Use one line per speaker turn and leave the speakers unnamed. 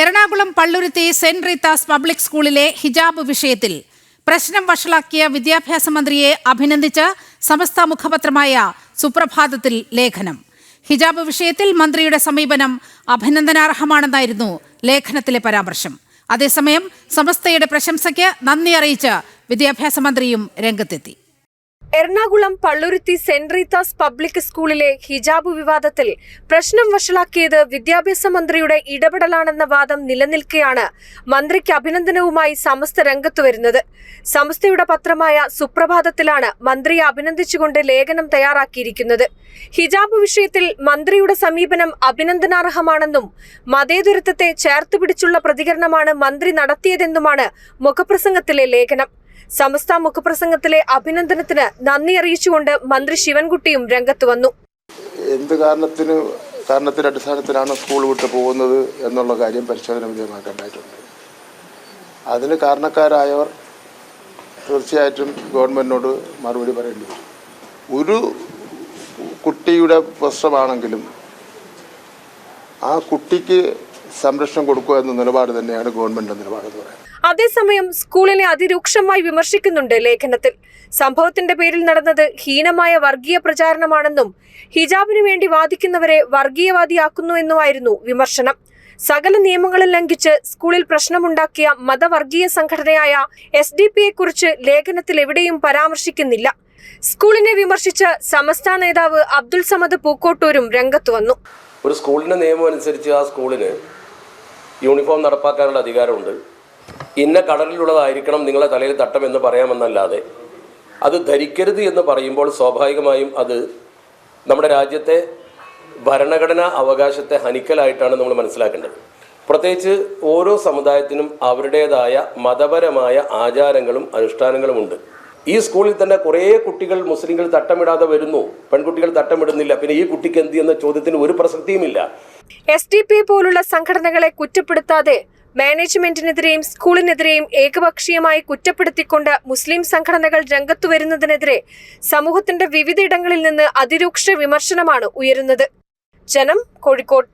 Ernakulam Palluruthy saint Rita's public സ്കൂളിലെ ഹിജാബ് വിഷയത്തിൽ പ്രശ്നം വഷളാക്കിയ വിദ്യാഭ്യാസ മന്ത്രിയെ അഭിനന്ദിച്ച് സമസ്ത മുഖപത്രമായ സുപ്രഭാതത്തിൽ ലേഖനം. ഹിജാബ് വിഷയത്തിൽ മന്ത്രിയുടെ സമീപനം അഭിനന്ദനാർഹമാണെന്നായിരുന്നു ലേഖനത്തിലെ പരാമർശം. അതേസമയം സമസ്തയുടെ പ്രശംസയ്ക്ക് നന്ദി അറിയിച്ച് വിദ്യാഭ്യാസ മന്ത്രിയും രംഗത്തെത്തി.
Ernakulam Palluruthy saint Rita's public സ്കൂളിലെ ഹിജാബ് വിവാദത്തിൽ പ്രശ്നം വഷളാക്കിയത് വിദ്യാഭ്യാസ മന്ത്രിയുടെ ഇടപെടലാണെന്ന വാദം നിലനിൽക്കെയാണ് മന്ത്രിക്ക് അഭിനന്ദനവുമായി സമസ്ത രംഗത്തു വരുന്നത്. സമസ്തയുടെ പത്രമായ സുപ്രഭാതത്തിലാണ് മന്ത്രിയെ അഭിനന്ദിച്ചുകൊണ്ട് ലേഖനം തയ്യാറാക്കിയിരിക്കുന്നത്. ഹിജാബ് വിഷയത്തിൽ മന്ത്രിയുടെ സമീപനം അഭിനന്ദനാർഹമാണെന്നും മതേതരത്വത്തെ ചേർത്തുപിടിച്ചുള്ള പ്രതികരണമാണ് മന്ത്രി നടത്തിയതെന്നുമാണ് മുഖപ്രസംഗത്തിലെ ലേഖനം. സമസ്ത മുഖപ്രസംഗത്തിലെ അഭിനന്ദനത്തിന് നന്ദി അറിയിച്ചുകൊണ്ട് മന്ത്രി ശിവൻകുട്ടിയും രംഗത്ത് വന്നു.
എന്ത് കാരണത്തിന് കാരണത്തിന്റെ അടിസ്ഥാനത്തിലാണ് സ്കൂൾ വിട്ടു പോകുന്നത് എന്നുള്ള കാര്യം പരിശോധന വിധേയമാക്കേണ്ടതായിട്ടുണ്ട്. അതിന് കാരണക്കാരായവർ തീർച്ചയായിട്ടും ഗവൺമെന്റിനോട് മറുപടി പറയേണ്ടി വരും. ഒരു കുട്ടിയുടെ പ്രശ്നമാണെങ്കിലും ആ കുട്ടിക്ക് സംരക്ഷണം കൊടുക്കുക എന്ന നിലപാട് തന്നെയാണ് ഗവൺമെന്റിന്റെ നിലപാട് എന്ന് പറയുന്നത്.
അതേസമയം സ്കൂളിനെ അതിരൂക്ഷമായി വിമർശിക്കുന്നുണ്ട് ലേഖനത്തിൽ. സംഭവത്തിന്റെ പേരിൽ നടന്നത് ഹീനമായ വർഗീയ പ്രചാരണമാണെന്നും ഹിജാബിനു വേണ്ടി വാദിക്കുന്നവരെ വർഗീയവാദിയാക്കുന്നു എന്നുമായിരുന്നു വിമർശനം. സകല നിയമങ്ങളും ലംഘിച്ച് സ്കൂളിൽ പ്രശ്നമുണ്ടാക്കിയ മതവർഗീയ സംഘടനയായ എസ് ഡി പിയെ കുറിച്ച് ലേഖനത്തിൽ എവിടെയും പരാമർശിക്കുന്നില്ല. സ്കൂളിനെ വിമർശിച്ച് സമസ്ത നേതാവ് അബ്ദുൾ സമദ് പൂക്കോട്ടൂരും രംഗത്തു വന്നു.
ഒരു സ്കൂളിന്റെ നിയമം അനുസരിച്ച് ആ സ്കൂളിന് യൂണിഫോം നടപ്പാക്കാനുള്ള അധികാരമുണ്ട്. ഇന്ന കടലിലുള്ളതായിരിക്കണം നിങ്ങളെ തലയിൽ തട്ടമെന്ന് പറയാമെന്നല്ലാതെ അത് ധരിക്കരുത് എന്ന് പറയുമ്പോൾ സ്വാഭാവികമായും അത് നമ്മുടെ രാജ്യത്തെ ഭരണഘടനാ അവകാശത്തെ ഹനിക്കലായിട്ടാണ് നമ്മൾ മനസ്സിലാക്കേണ്ടത്. പ്രത്യേകിച്ച് ഓരോ സമുദായത്തിനും അവരുടേതായ മതപരമായ ആചാരങ്ങളും അനുഷ്ഠാനങ്ങളും ഉണ്ട് ഈ സ്കൂളിൽ തന്നെ കുറേ കുട്ടികൾ മുസ്ലിങ്ങൾ തട്ടമിടാതെ വരുന്നു. പെൺകുട്ടികൾ തട്ടമിടുന്നില്ല. പിന്നെ ഈ കുട്ടിക്ക് എന്ത് എന്ന ചോദ്യത്തിന് ഒരു പ്രസക്തിയുമില്ല.
എസ് ഡി പി പോലുള്ള സംഘടനകളെ കുറ്റപ്പെടുത്താതെ മാനേജ്മെന്റിനെതിരെയും സ്കൂളിനെതിരെയും ഏകപക്ഷീയമായി കുറ്റപ്പെടുത്തിക്കൊണ്ട് മുസ്ലിം സംഘടനകൾ രംഗത്തു വരുന്നതിനെതിരെ സമൂഹത്തിന്റെ വിവിധയിടങ്ങളിൽ നിന്ന് അതിരൂക്ഷ വിമർശനമാണ് ഉയരുന്നത്. ജനം കോഴിക്കോട്.